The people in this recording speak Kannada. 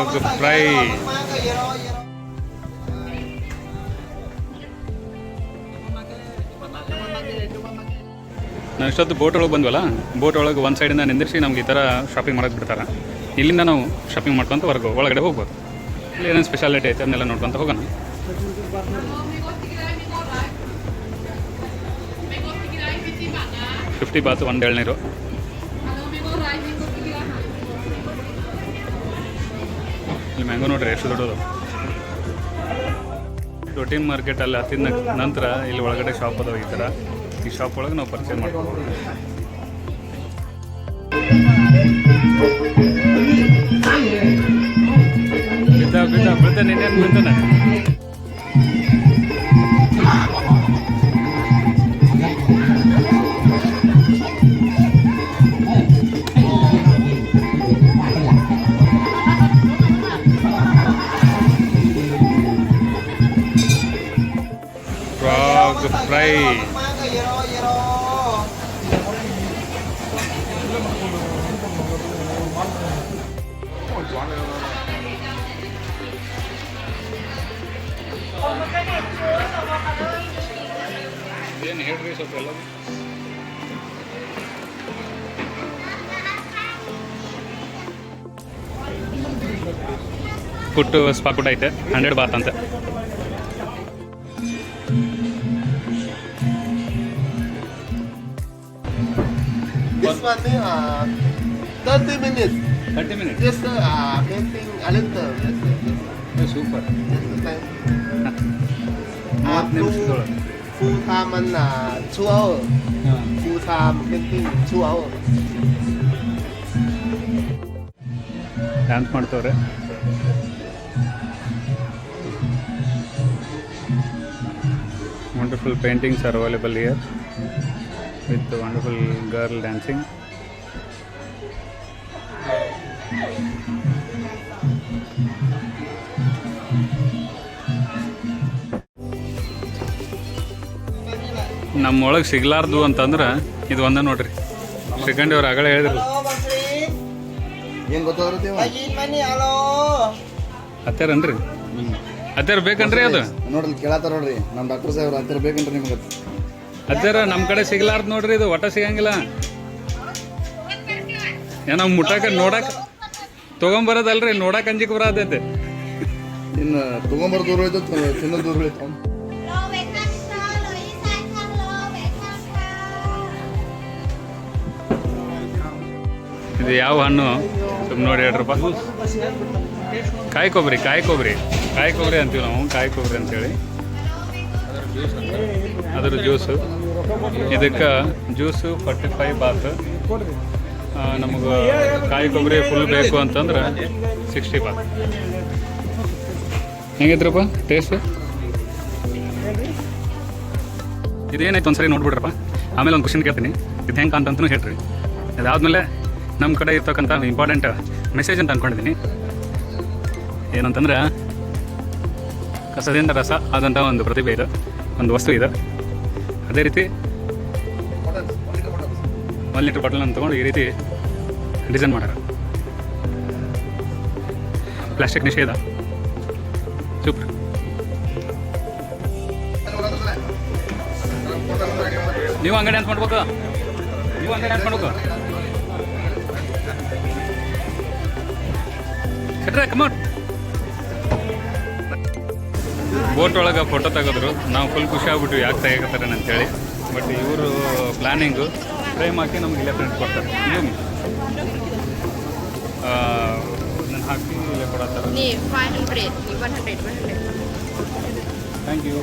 ಫ್ರಾಗ್ ಫ್ರೈ ನಾವು ಇಷ್ಟೊತ್ತು ಬೋಟ್ ಒಳಗೆ ಬಂದ್ವಲ್ಲ? ಬೋಟ್ ಒಳಗೆ ಒಂದು ಸೈಡಿಂದ ನಿಂದಿರಿಸಿ ನಮ್ಗೆ ಈ ಥರ ಶಾಪಿಂಗ್ ಮಾಡೋಕೆ ಬಿಡ್ತಾರೆ? ಇಲ್ಲಿಂದ ನಾವು ಶಾಪಿಂಗ್ ಮಾಡ್ಕೊತ ಹೊರಗೆ, ಒಳಗಡೆ ಹೋಗ್ಬೋದು. ಇಲ್ಲಿ ಏನೇನು ಸ್ಪೆಷಾಲಿಟಿ ಐತೆ ಅದನ್ನೆಲ್ಲ ನೋಡ್ಕೊತ ಹೋಗೋಣ. ಫಿಫ್ಟಿ ಬಾತ್ ಒಂದು ಎಳ್ನೀರು. ಮ್ಯಾಂಗೋ ನೋಡ್ರಿ, ಎಷ್ಟು ದೊಡ್ಡದು. ಮಾರ್ಕೆಟ್ ಅಲ್ಲಿ ಹತ್ತಿದ ನಂತರ ಇಲ್ಲಿ ಒಳಗಡೆ ಶಾಪ್ ಅದಾವೆ ಈ ತರ. ಈ ಶಾಪ್ ಒಳಗೆ ನಾವು ಪರ್ಚೇಸ್ ಮಾಡ್ಕೊಬೋದು. ಬಿದ್ದ ಬಿದ್ದ ಬಿಡ್ತಾನೆ ಬಿದ್ದಾನೆ? ಫ್ರೈ ಏನು ಹೇಳ್ರಿ ಸ್ವಲ್ಪ ಎಲ್ಲ ಪುಟ್ಟು ಸ್ಪಾ ಕೂಡ ಐತೆ ಹಂಡ್ರೆಡ್ ಬಾತ್ ಅಂತ. This one uh, 30 minutes. Thirty minute Yes, sir. Uh, painting a little. Yes, sir. Yes, sir. Super Yes, sir. Thank you. Uh, ಮೂವತ್ತು full, ನಿಮಿಷದೊಳಗೆ full time and uh, two hour. Full time painting two hour. Dance ಮಾಡ್ತವ್ರೆ wonderful paintings are available year with wonderful girl dancing ನಮ್ಮೊಳಗೆ ಸಿಗ್ಲಾರ್ದು ಅಂತಂದ್ರೆ ಇದು ಒಂದ ನೋಡ್ರಿ. ಸೆಕೆಂಡ್ ಅವ್ರು ಆಗಲೇ ಹೇಳಿದ್ರು. ಏನ್ ಗೊತ್ತಾಗುತ್ತೆ ಹತ್ತಾರನ್ರಿ ಹತ್ತಾರ ಬೇಕನ್ರಿ ಅದು. ನೋಡ್ರಿ ಕೇಳತ್ತಾರ ನೋಡ್ರಿ. ನಮ್ಮ ಡಾಕ್ಟರ್ ಸಾಹೇಬ್ರು ಹತ್ತಿರ ಬೇಕನ್ರಿ ನಿಮ್ಗೆ ಹತ್ತಾರ ನಮ್ಮ ಕಡೆ ಸಿಗ್ಲಾರ್ದು ನೋಡ್ರಿ ಇದು ಒಟ್ಟ ಸಿಗಂಗಿಲ್ಲ. ಏನೋ ಮುಟ್ಟಾಕ ನೋಡಕ್ ತೊಗೊಂಬರೋದಲ್ರಿ ನೋಡಕ್ ಅಂಜಿಕ್ ಬರತೈತೆ. ಇನ್ನು ತಗೊಂಬರ ದೂರ ಹೋಯ್ತು ತಿನ್ನೋ ದೂರ ಹೋಯ್ತು. ಇದು ಯಾವ ಹಣ್ಣು? ಸುಮ್ಮನೆ ನೋಡಿ ಹೇಳ್ರಪ್ಪ. ಕಾಯಿ ಕೊಬ್ಬರಿ ಕಾಯಿ ಕೊಬ್ಬರಿ ಕಾಯಿ ಕೊಬ್ಬರಿ ಅಂತೀವಿ ನಾವು ಕಾಯಿ ಕೊಬ್ಬರಿ ಅಂತೇಳಿ. ಅದ್ರ ಜ್ಯೂಸು. ಇದಕ್ಕೆ ಜ್ಯೂಸು ಫಾರ್ಟಿ ಫೈವ್ ಬಾತ್ ನಮಗೆ ಕಾಯಿ ಕೊಬ್ಬರಿ ಫುಲ್ ಬೇಕು ಅಂತಂದ್ರೆ ಸಿಕ್ಸ್ಟಿ ಬಾತ್ ಹೆಂಗಿದ್ರಪ್ಪ ಟೇಸ್ಟ್ ಇದೇನಾಯ್ತು ಒಂದ್ಸರಿ ನೋಡ್ಬಿಡ್ರಪ್ಪ. ಆಮೇಲೆ ಒಂದು ಕ್ವಶನ್ ಕೇಳ್ತೀನಿ. ಇದು ಹೆಂಗೆ ಅಂತಂತೂ ಹೇಳ್ರಿ. ಅದಾದ್ಮೇಲೆ ನಮ್ಮ ಕಡೆ ಇರ್ತಕ್ಕಂಥ ಇಂಪಾರ್ಟೆಂಟ್ ಮೆಸೇಜ್ ಅಂತ ಅಂದ್ಕೊಂಡಿದ್ದೀನಿ ಏನಂತಂದ್ರೆ, ಕಸದಿಂದ ರಸ ಆದಂಥ ಒಂದು ಪ್ರತಿಭೆ ಇದೆ. ಒಂದು ವಸ್ತು ಇದೆ. ಅದೇ ರೀತಿ ಒನ್ ಲೀಟರ್ ಬಾಟಲ್ ಬಾಟಲನ್ನು ತೊಗೊಂಡು ಈ ರೀತಿ ಡಿಸೈನ್ ಮಾಡ್ಯಾರ ಪ್ಲಾಸ್ಟಿಕ್ ನಿಷೇಧ. ಸೂಪರ್ ನೀವು ಹಂಗೆ ಡ್ಯಾನ್ಸ್ ಮಾಡ್ಬೇಕು? ನೀವು ಹಂಗೆ ಡ್ಯಾನ್ಸ್ ಮಾಡ್ಬೇಕು? ಕಟ್ರೆ ಕಮೌಟ್ ಬೋಟ್ ಒಳಗೆ ಫೋಟೋ ತೆಗೆದ್ರು. ನಾವು ಫುಲ್ ಖುಷಿ ಆಗ್ಬಿಟ್ಟು ಯಾಕೆ ತೆಗಿತಾರೆ ಅಂತೇಳಿ ಬಟ್ ಇವರು ಪ್ಲ್ಯಾನಿಂಗು ಫ್ರೇಮ್ ಹಾಕಿ ನಮ್ಗೆ ಇಲ್ಲೇ ಪ್ರಿಂಟ್ ಕೊಡ್ತಾರೆ. ಏನು? ನಾನು ಹಾಕಿ ಇಲ್ಲೇ ಕೊಡತ್ತಾರೆ? Ni 500, 100, 100. Thank you